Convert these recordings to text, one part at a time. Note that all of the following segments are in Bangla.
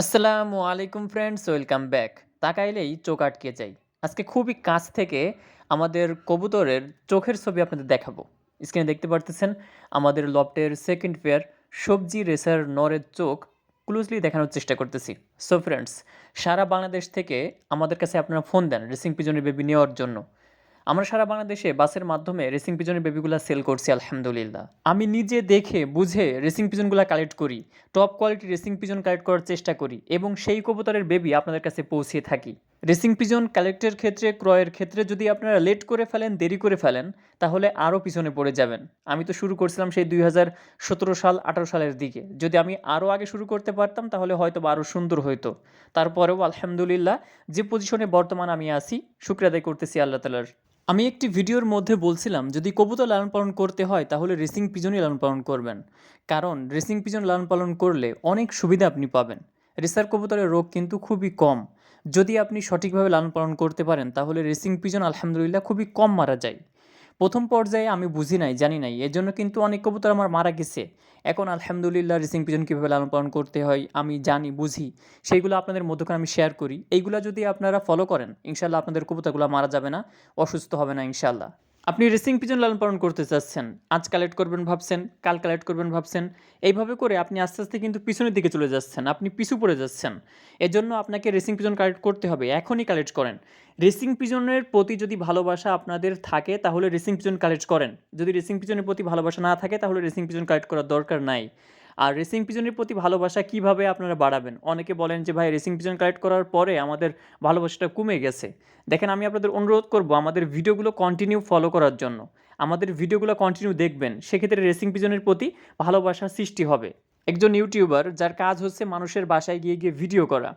আসসালামু আলাইকুম ফ্রেন্ডস ওয়েলকাম ব্যাক তাকাইলেই চোখ আটকে যাই আজকে খুবই কাছ থেকে আমাদের কবুতরের চোখের ছবি আপনাদের দেখাবো। স্ক্রিনে দেখতে পারতেছেন, আমাদের লফটের সেকেন্ড পেয়ার সবজি রেসার নরের চোখ ক্লোজলি দেখানোর চেষ্টা করতেছি। সো ফ্রেন্ডস সারা বাংলাদেশ থেকে আমাদের কাছে আপনারা ফোন দেন রেসিং পিজনের বেবি নেওয়ার জন্য। আমরা সারা বাংলাদেশে বাসের মাধ্যমে রেসিং পিজনের বেবিগুলো সেল করছি, আলহামদুলিল্লাহ। আমি নিজে দেখে, বুঝে রেসিং পিজনগুলো কালেক্ট করি top quality racing pigeon collect করার চেষ্টা করি এবং সেই কবুতরের বেবি আপনাদের কাছে পৌঁছে থাকি। রেসিং পিজন কালেক্টের ক্ষেত্রে, ক্রয়ের ক্ষেত্রে যদি আপনারা লেট করে ফেলেন, দেরি করে ফেলেন, তাহলে আরও পিছনে পড়ে যাবেন। আমি তো শুরু করছিলাম সেই দুই হাজার সতেরো সাল, আঠারো সালের দিকে। যদি আমি আরও আগে শুরু করতে পারতাম, তাহলে হয়তো আরও সুন্দর হতো তারপরেও আলহামদুলিল্লাহ, যে পজিশনে বর্তমান আমি আছি শুক্রাদায় করতেছি আল্লাহ তালার আমি একটি ভিডিওর মধ্যে বলছিলাম, যদি কবুতর লালন পালন করতে হয়, তাহলে রেসিং পিজনই লালন পালন করবেন। কারণ, রেসিং পিজন লালন পালন করলে অনেক সুবিধা আপনি পাবেন। রেসার কবুতরের রোগ কিন্তু খুবই কম। যদি আপনি সঠিকভাবে লালন পালন করতে পারেন, তাহলে রেসিং পিজন আলহামদুলিল্লাহ খুবই কম মারা যায়। প্রথম পর্যায়ে আমি বুঝি নাই, জানি নাই। এর জন্য কিন্তু অনেক কবুতর আমার মারা গেছে। এখন আলহামদুলিল্লাহ রেসিং পিজন কীভাবে লালন পালন করতে হয়, আমি জানি, বুঝি। সেইগুলো আপনাদের মধ্যখানে আমি শেয়ার করি। এইগুলো যদি আপনারা ফলো করেন, ইনশাল্লাহ আপনাদের কবুতরগুলো মারা যাবে না, অসুস্থ হবে না, ইনশাল্লাহ। আপনি রেসিং পিজন লালন পালন করতে চাচ্ছেন, আজ কালেক্ট করবেন ভাবছেন, কাল কালেক্ট করবেন ভাবছেন, এইভাবে করে আপনি আস্তে আস্তে কিন্তু পিছনের দিকে চলে যাচ্ছেন, আপনি পিছু পড়ে যাচ্ছেন। এজন্য আপনাকে রেসিং পিজন কালেক্ট করতে হবে, এখনই কালেক্ট করেন। রেসিং পিজনের প্রতি যদি ভালোবাসা আপনাদের থাকে, তাহলে রেসিং পিজন কালেক্ট করেন। যদি রেসিং পিজনের প্রতি ভালোবাসা না থাকে, তাহলে রেসিং পিজন কালেক্ট করার দরকার নাই। আর রেসিং পিজনের প্রতি ভালোবাসা কীভাবে আপনারা বাড়াবেন? অনেকে বলেন যে, ভাই রেসিং পিজন কালেক্ট করার পরে আমাদের ভালোবাসাটা কমে গেছে। দেখেন, আমি আপনাদের অনুরোধ করব আমাদের ভিডিওগুলো কন্টিনিউ ফলো করার জন্য। আমাদের ভিডিওগুলো কন্টিনিউ দেখবেন, সেক্ষেত্রে রেসিং পিজনের প্রতি ভালোবাসা সৃষ্টি হবে। একজন ইউটিউবার যার কাজ হচ্ছে মানুষের বাসায় গিয়ে গিয়ে ভিডিও করা।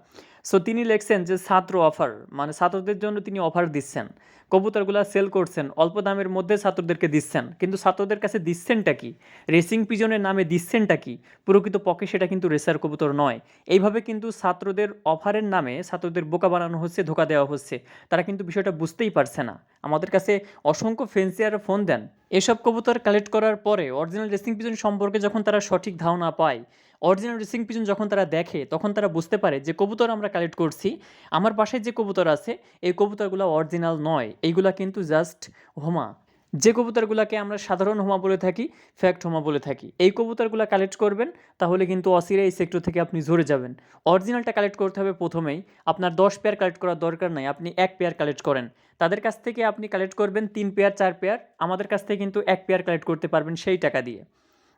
সো তিনি লিখছেন যে ছাত্র অফার মানে ছাত্রদের জন্য তিনি অফার দিচ্ছেন। কবুতরগুলো সেল করছেন, অল্প দামের মধ্যে ছাত্রদেরকে দিচ্ছেন। কিন্তু ছাত্রদের কাছে দিচ্ছেনটা কি? রেসিং পিজনের নামে দিচ্ছেনটা কি? প্রকৃত পক্ষে সেটা কিন্তু রেসার কবুতর নয়। এইভাবে কিন্তু ছাত্রদের অফারের নামে ছাত্রদের বোকা বানানো হচ্ছে, ধোকা দেওয়া হচ্ছে। তারা কিন্তু বিষয়টা বুঝতেই পারছে না। আমাদের কাছে অসংখ্য ফেন্সিয়ার ফোন দেন। এসব কবুতর কালেক্ট করার পরে অরিজিনাল রেসিং পিজন সম্পর্কে যখন তারা সঠিক ধারণা পায় অরিজিনাল রেসিং পিজন যখন তারা দেখে, তখন তারা বুঝতে পারে যে কবুতর আমরা কালেক্ট করছি। আমার বাসায় যে কবুতর আছে, এই কবুতরগুলো অরিজিনাল নয়। এইগুলা কিন্তু জাস্ট হোমা যে কবুতরগুলোকে আমরা সাধারণ হোমা বলে থাকি ফ্যাক্ট হোমা বলে থাকি। এই কবুতরগুলো কালেক্ট করবেন, তাহলে কিন্তু অসিরে এই সেক্টর থেকে আপনি ঝরে যাবেন। অরিজিনালটা কালেক্ট করতে হবে প্রথমেই। আপনার দশ পেয়ার কালেক্ট করার দরকার নাই, আপনি এক পেয়ার কালেক্ট করেন। তাদের কাছ থেকে আপনি কালেক্ট করবেন তিন পেয়ার চার পেয়ার আমাদের কাছ থেকে কিন্তু এক পেয়ার কালেক্ট করতে পারবেন সেই টাকা দিয়ে।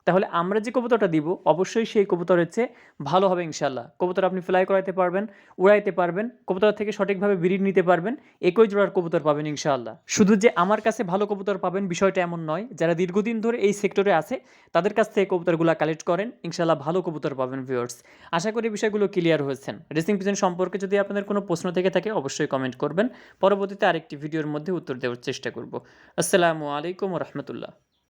তাহলে আমরা যে কবুতরটা দিব, অবশ্যই সেই কবুতরের চেয়ে ভালো হবে ইনশাল্লাহ কবুতর আপনি ফ্লাই করাইতে পারবেন, উড়াইতে পারবেন, কবুতর থেকে সঠিকভাবে ব্রিড নিতে পারবেন, একই জোড়ার কবুতর পাবেন ইনশাআল্লাহ। শুধু যে আমার কাছে ভালো কবুতর পাবেন বিষয়টা এমন নয়, যারা দীর্ঘদিন ধরে এই সেক্টরে আছে, তাদের কাছ থেকে কবুতরগুলো কালেক্ট করেন ইনশাল্লাহ ভালো কবুতর পাবেন ভিউয়ার্স আশা করি বিষয়গুলো ক্লিয়ার হয়েছেন। রেসিং পিজন সম্পর্কে যদি আপনাদের কোনো প্রশ্ন থেকে থাকে, অবশ্যই কমেন্ট করবেন। পরবর্তীতে আরেকটি ভিডিওর মধ্যে উত্তর দেওয়ার চেষ্টা করব। আসসালামু আলাইকুম রহমতুল্লাহ।